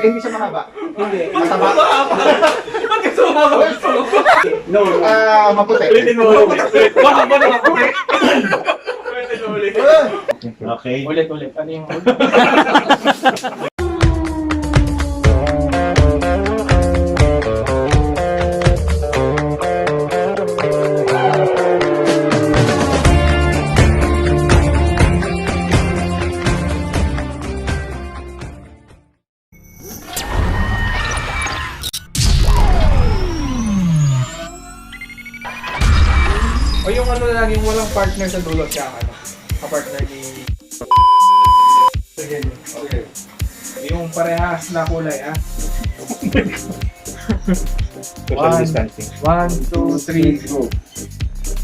Hindi siya mahaba. Hindi. Mataba. Bakit sumama gusto mo? No, no. Ah, maputi. Ulitin mo ulit. Baka ba naman ulit? Ulitin mo ulit. Okay. Ulit, ulit. Ano yung O ano yung walang partner sa dulo siya, ano, kapartner ni... Sige, okay. Yung parehas na kulay, ah. Social One. distancing. One, two, three, go.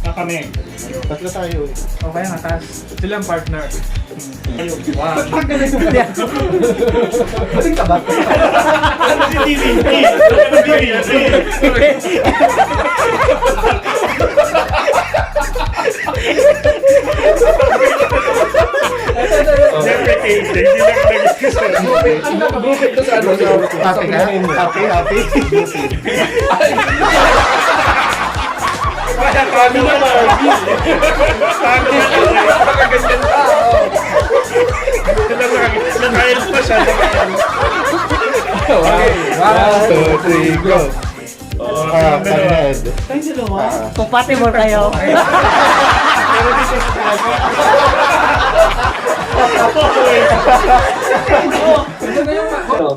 Ah, kami. Tatlo tayo eh. Okay nga, tas silang partner. One. Kasing ka ba? Ang nakabukit ko sa ano. Happy ka? Happy, happy. Kaya kami na ba? Nakagasin pa, oh. Okay, one, two, three, go. Ah, Ahmed. Ah, Compatible kayo.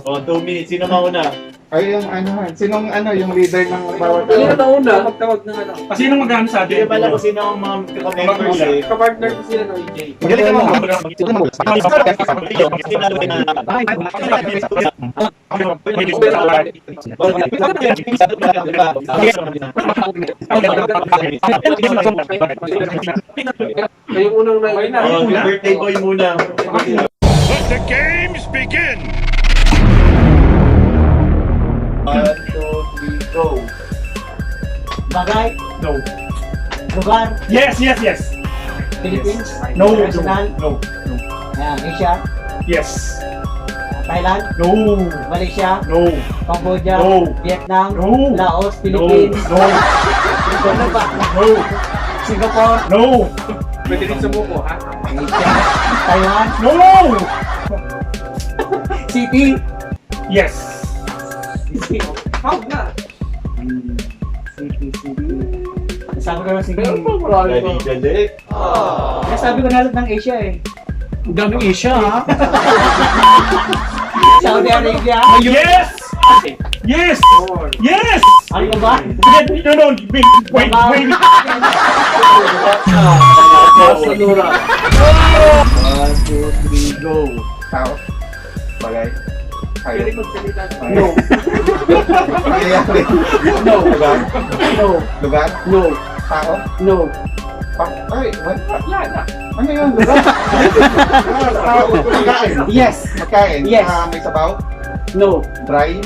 Oh, two minutes. Sino mauna? Ay, yung ano, sinong ano, yung leader ng bawat Sino na una? Magtawag ng ano. Kasi nang magano sa Hindi atin? pala kung sino ang mga members eh. Kapartner ko sila ng EJ. Magaling ka mo. Kayo unang na yun na. Birthday boy muna. Let the games begin! One, two, three, go. Bagay, No. lugar, Yes, yes, yes. Philippines, No, International, no, no. Ayan, Asia, Yes. Thailand, No. Malaysia, No. Cambodia, No. Vietnam, No. Laos, No. Philippines, No. ano ba? No. Singapore, No. Pwede rin sumuko, ha? Taiwan, No. City, Yes. How na? City, City. Sabi ko na sige. Meron pa marami Dali, pa. dali. Kaya sabi ko na ng Asia eh. Ang daming Asia, ha? Saudi Arabia. Yes! Yes! Yes! Ano ba? No, no, wait, wait, wait. Sanura. One, two, three, go. Tao. Bagay. Pwede magsalita. No. No. Lugar. No. Lugar. No. Tao. No. Pa- Ay, what? Yan na. Ano yun? Ah, Tao. Magkain. Yes. Magkain. Yes. Ah, may sabaw. No. Dry.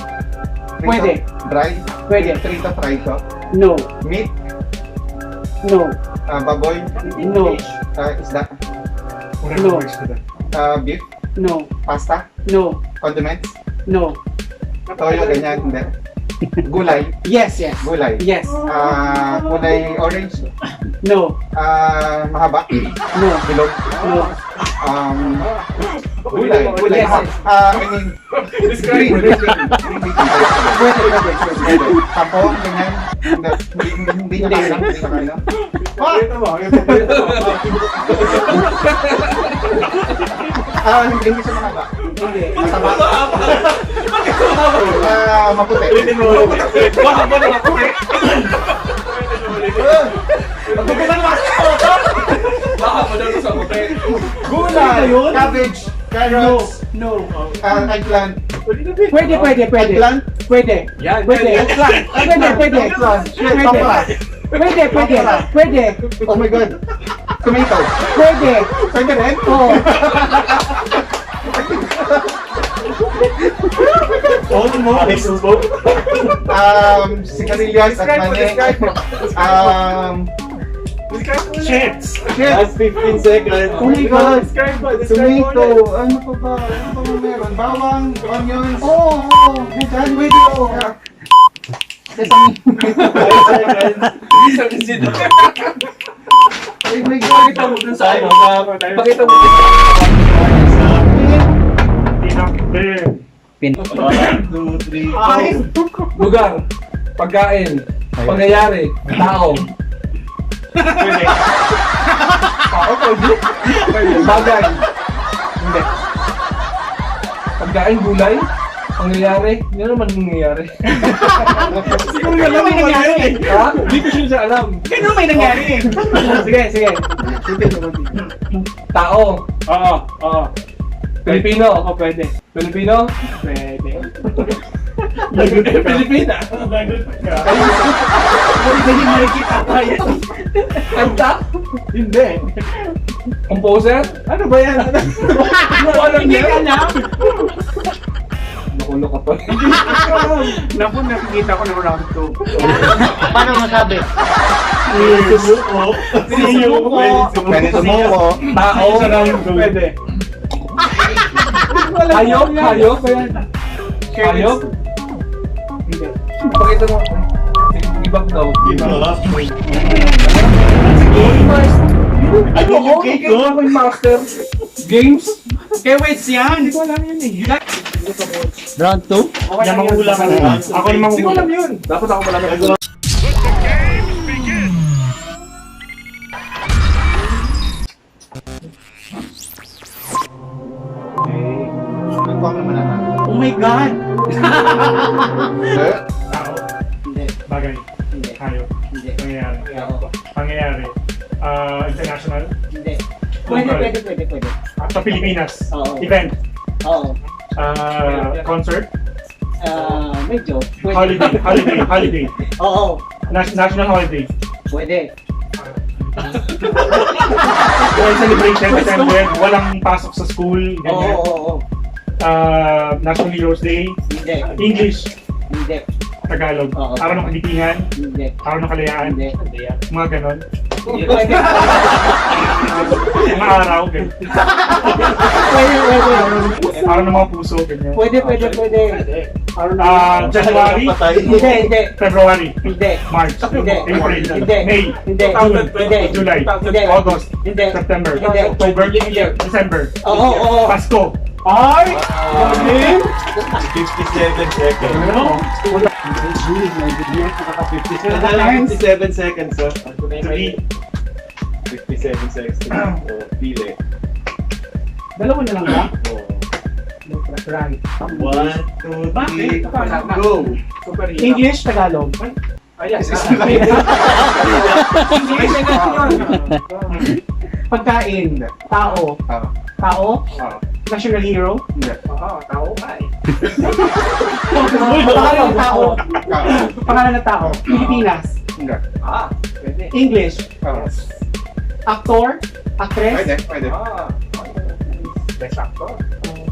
Prito. Pwede. Dry. Pwede. Trito, frito. No. Meat. No. ah, baboy. No. ah, isda. No. ah, beef. No. Pasta. No. Condiments. No. Toyo, ganyan. Hindi. Gulay. Yes, yes. Gulay. Yes. Ah, kulay orange. No. Ah, mahaba. No. Bilog. No. Um, gulay. Gulay. Yes. Ah, I mean, green. Green. Green. Pwede, pwede, pwede. Tapo, ganyan. Hindi, hindi, hindi. Hindi kailang. Ah! Ah, hindi hindi siya mahaba. Hindi. Mataba. Ah, maputi. Ulitin mo ulit. Baka ba naman ulit? Baka ba naman sa puti? Gulay. Cabbage. Carrots. No. Ah, eggplant. Pwede, pwede, pwede. Eggplant. Pwede. Yan, Pwede. yan. Ah, Pwede, pwede. Eggplant. Pwede. Pwede, pwede. Pwede. Oh my God. Tomato. Pwede. Pwede rin? Oo. Facebook. Um, at mo, mani. describe mo. Um, Shits! Last 15 seconds. Oh my God! Describe mo Tomato! Ano pa ba? Ano pa ba meron? Bawang, onions. Oo, oh, oo. Diyan, wait, oo. Sesame. Oh my God! Pakita mo dun sa ano. Pakita mo. Tinakbe. Pin. One, two, three, Ay! Lugar. Pagkain. Pangyayari. Tao. Tao pwede? Bagay. Hindi. Pagkain, gulay. Pangyayari. Hindi naman nangyayari. Siguro na may nangyari. Ha? Hindi ko siya alam. Ano may nangyari? Sige, sige. Tao. Oo, oo. Pilipino. Oo, pwede. Pilipino. Pwede. Pilipina. Lagot ka. Hindi makikita pa yan. Kanta? Hindi. Composer? Ano ba yan? Ano alam Hindi niya? ka alam. Nakulo ka pa. Naku, nakikita ko ng round 2. Paano masabi? Sumuko. Sumuko. Pwede sumuko. Tao. Sa round 2. Pwede. Hayop? Hayop? Hayop? Hindi. Pakita mo. Sige, Give up daw. Ano yung Okay, cake ko? ako yung master. Games? Kaya wait yan. Hindi ko alam yun eh. Round 2? Okay, yung manguhula ka na. Ako yung Hindi ko alam yun. Dapat ako malaman. Nagpapak naman naman. Oh my God. Hindi. Tao. Hindi. Bagay. Hindi. Hayop. Hindi. Pangyayari. Oo. Pangyayari. Ah, international. Hindi. Pwede, pwede, pwede, pwede. Ah, sa Pilipinas. Oo. Event. Oo. Ah, concert. Ah, medyo. Pwede. Holiday. Holiday. Holiday. Oo. Nas- national holiday. Pwede. World celebration. December. Walang pasok sa school. Oo, Ganyan. oo, oo. Ah, National Heroes Day. Hindi. English. Hindi. Tagalog. Oo. Araw ng Kalipihan. Hindi. Araw ng Kalayaan. Hindi. Mga ganon. Pwede. Mga araw. Ganyan. Pwede, pwede. Araw ng mga puso. Ganyan. Pwede, pwede, pwede. Ah, January. Hindi, hindi. February. Hindi. March. Hindi. April. Hindi. May. Hindi. June. Hindi. July. Hindi. August. Hindi. September. Hindi. October. December. Oo, oo, oo. Pasko. Ay! 57 seconds. Ano? 57 seconds, oh. Three. 57 seconds. Oh, pili. Dalawa na lang ba? Oh. Right. One, two, three, go! English, Tagalog. Ayan. Pagkain. Tao. Ah. Tao. National hero. Hindi. Oo, tao ka eh. Pangalan ng tao. Pangalan ng tao. Pilipinas. Hindi. Ah, pwede. English. Ah. Actor. Actress. Pwede, pwede. Ah, best actor.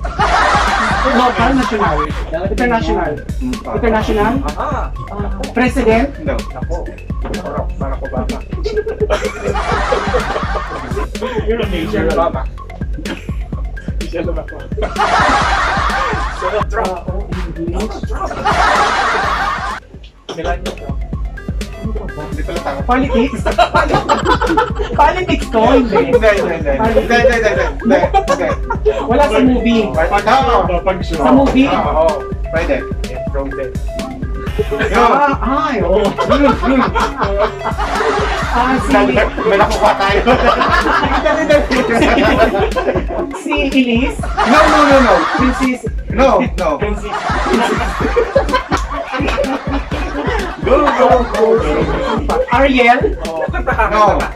Local, national. International. Mm. International. Ah, President. No. nako. Barack Obama. You're amazing. Michelle Obama. Michelle Obama. Donald Trump. Tao. English. Hindi pala tao. Politics. Politics to. Hindi. Hindi, hindi, hindi. Hindi, hindi, hindi, hindi. Hindi. Wala sa movie. Pag Ah. show. Pag show. Sa movie. Ah, oo. Pwede. Frozen. Yo! Ah, ay, oo. Ah, si, May nakuha tayo. si Elise. No, no, no, no. Princess. No, no. Go, go, go. Ariel. Ka, No. ka.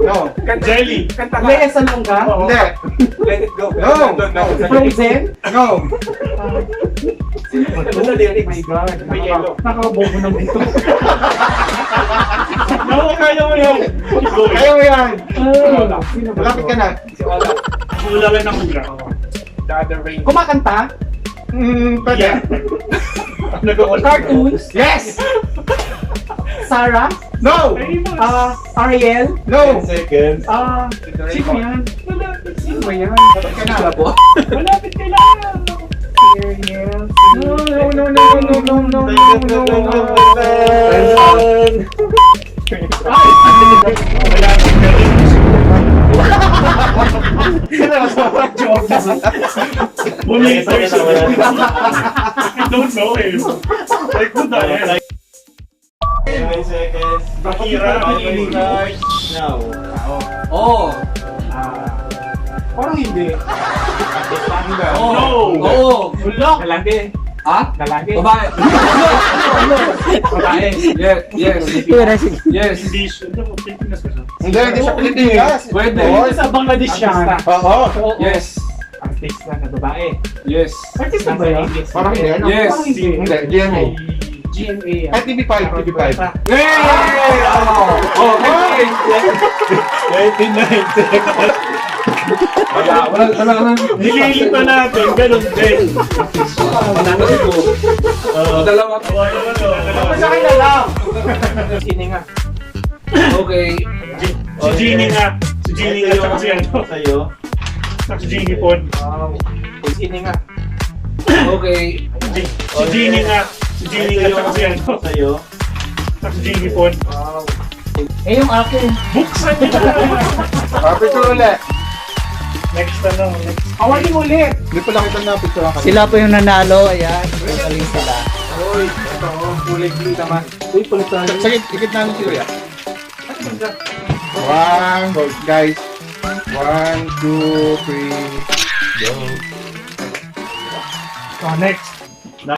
No. Kanta- Jelly. Kanta ka. Lea Salonga. Hindi. Let it go. No, no. Frozen. No. Ano na lyrics? My God. May yellow. Nakabobo ng ito. No, kaya mo yan. Kaya mo yan. Oh, Malapit ka na. Si Ola. Hula lang ng hula. The other rain. Kumakanta? Mm, pwede. Nag-all. Cartoons? Yes! Sarah? No! Ah, Ariel? No! 10 seconds. Ah, Sino yan? Wala. Sino ba yan? malapit ka lang. Ariel. No, no, no, no, no, no, no, no, no, no. Bumili Wala, person. wala, wala. I don't know him. Like, who the hell? 7 seconds. Bakira. Now. Oo. Parang hindi. No. Oo. Ha? Lalaki. Babae. Babae. Yes. Yes. Yes. Hindi siya. Pilipinas ka siya. Hindi, hindi siya Pilipinas. Pwede. Oo. Sa Bangladesh yan. Oo. Yes. Artista na babae. Yes. Artista ba yan? Parang ano? Yes. Hindi. GMA. GMA yan. Ay, TV5, TV5. Hey! Oh, okay. 29 seconds. Wala, wala, wala, wala. Nilili pa natin. Ganun din. Wala ko. Uh, Dalawa. Sa akin na lang. Sino nga? Okay. Si Jeannie nga. Si Jeannie nga. Tsaka si ano. Sa'yo. Si Jeannie Pon. Sino nga? Okay. Si Jeannie nga. Si Jeannie nga. Tsaka si ano. Sa'yo. Si Jeannie Pon. Eh, yung akin. Buksan niya na. Picture ulit. Next ano. Next. Awaling ulit. Hindi pala kita na picture ako. Sila po yung nanalo, ayan. Magaling sila. Uy, ito. Kulay blue naman. Uy, palitan. Sige, ikit namin si Kuya. One, go, guys. One, two, three, go. Oh, next.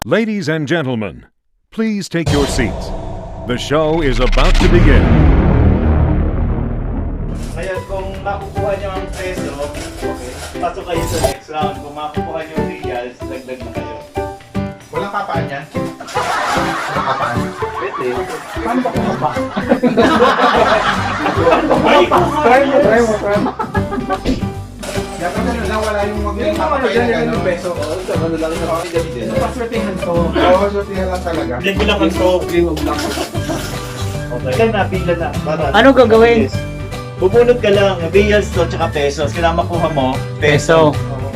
Ladies and gentlemen, please take your seats. The show is about to begin. Kung makukuha niyo ang peso, okay, pasok kayo sa next round. Kung makukuha niyo yung reals, dagdag na kayo. Walang kapaan yan? Walang kapaan. Pwede. Paano ba kung ba? Ay, Try mo, try mo, try mo. Dapat na lang wala yung wag Yung mga ano dyan, yung peso. Paswertihan to. Oo, tiyan lang talaga. Hindi ko lang ang to. Okay. Ilan na, pila na. Ano gagawin? Yes. Bubunot ka lang, reals to, tsaka pesos. Kailangan makuha mo, Peso.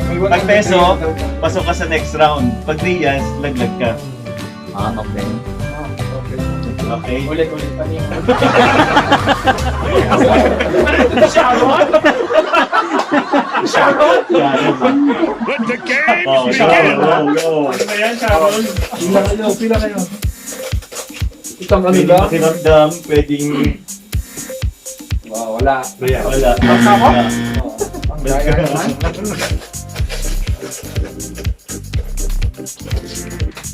Pag peso, pasok ka sa next round. Pag reals, laglag ka. Ah, okay. Okay? Ulit, ulit. Ano yun? Sharon? Sharon? Let the game Oh, Sharon, go, go. Ano ba yan, Sharon? Pila kayo, pila kayo. Itang ano Pwedeng lang? makiramdam, pwedeng... Oh, wala. Kaya, wala. Basta ako? Ang gaya naman.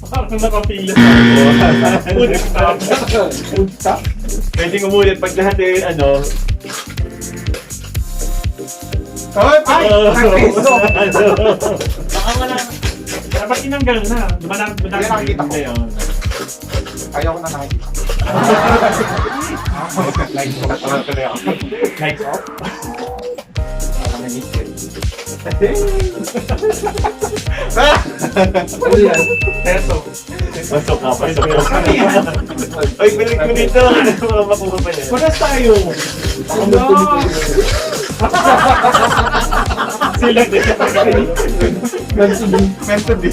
Parang nakapila sa ako. Untap. Untap? Pwede umulit pag lahat eh, ano. Ay! Ay! Nagpiso! Baka wala. Dapat tinanggal na. Manang, manang. Kaya nakikita ko. Ayaw ko na nakikita. Lights off. Ano yan? Peso. Pasok ka, pasok ka. Ay, balik ko dito. Ano makuha pa yan? Kunas tayo. Sila din. Meant to be.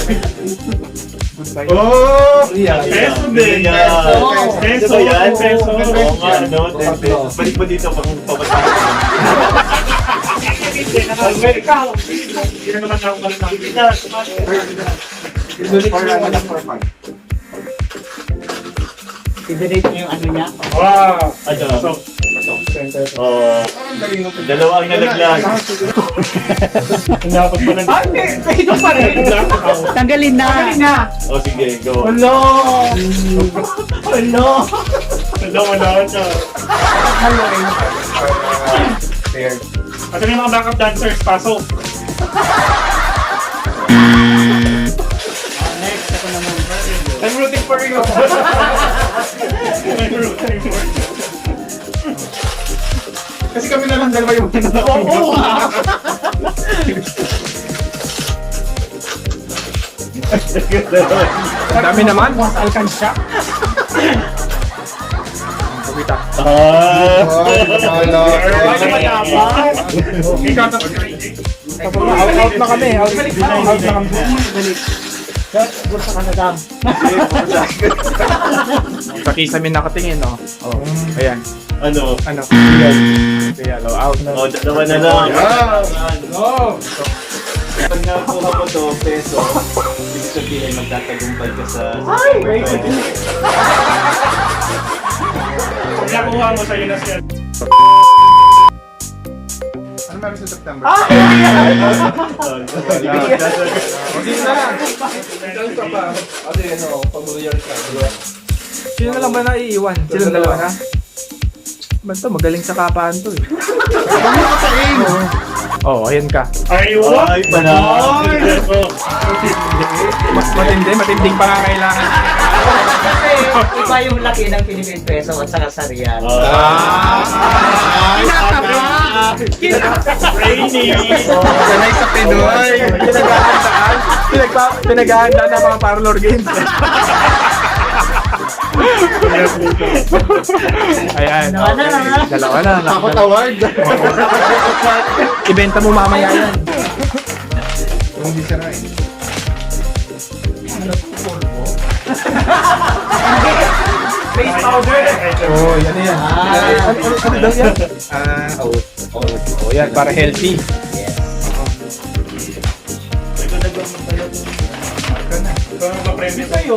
Oh! Peso din. Peso. Peso. Yan. Peso. Oo nga, ano? ten pesos. Balik mo dito pamatay. Ikaw. Hindi na naman ako pala nakikita. For ano for fun. I-delete mo yung ano niya. Wow. Ano? So, Oh, Ang galing mo. dalawa ang nalaglag. Inapag pa ng... Hindi. Ito pa rin. Tanggalin na. Tanggalin na. O sige, go. Hello. Hello. Hello, wala siya. Hello. Fair. At yung mga backup dancers, pasok. I'm rooting for you. silang dalawa yung pinatapin. Oo nga! Ang dami naman. Mas alkansya. Kumita. Ah! Ano ba? Ikaw tapos Out, out na kami. Out, out na kami. Balik. Siguro sa Canada. Sa nakatingin, no? Oh. Ayan. Ano? Ano? Kaya, oh, out na. Oh, dalawa na lang. Oh! Pag nakuha mo to, peso, ibig sabihin magtatagumpay ka sa... Pag nakuha mo sa'yo na siya. Ano meron sa September? Hindi na lang. Saan ka pa? Ano yun, oh, pag-year ka. Sino na lang ba naiiwan? Sino dalawa na? Ba't to? Magaling sa kapaan to eh. Oo, oh, ayan ka. Ayun! Ay, panahon! Mas matindi, matinding pangangailangan. Kasi iba yung laki ng Philippine peso at saka sa real. Training! Sanay sa Pinoy. Pinaghahandaan. Pinaghahandaan ng mga parlor games. Ayan. Dalawa na? Dalawa na. Takot award. Ibenta mo mamaya yan. Yung hindi siya rin. Face powder. Oh, yan yan. Ah. Ano, ano, ano daw yan? Ah, out. Oh, yan. Para healthy. Ito na Ito ang mapremyo sa'yo.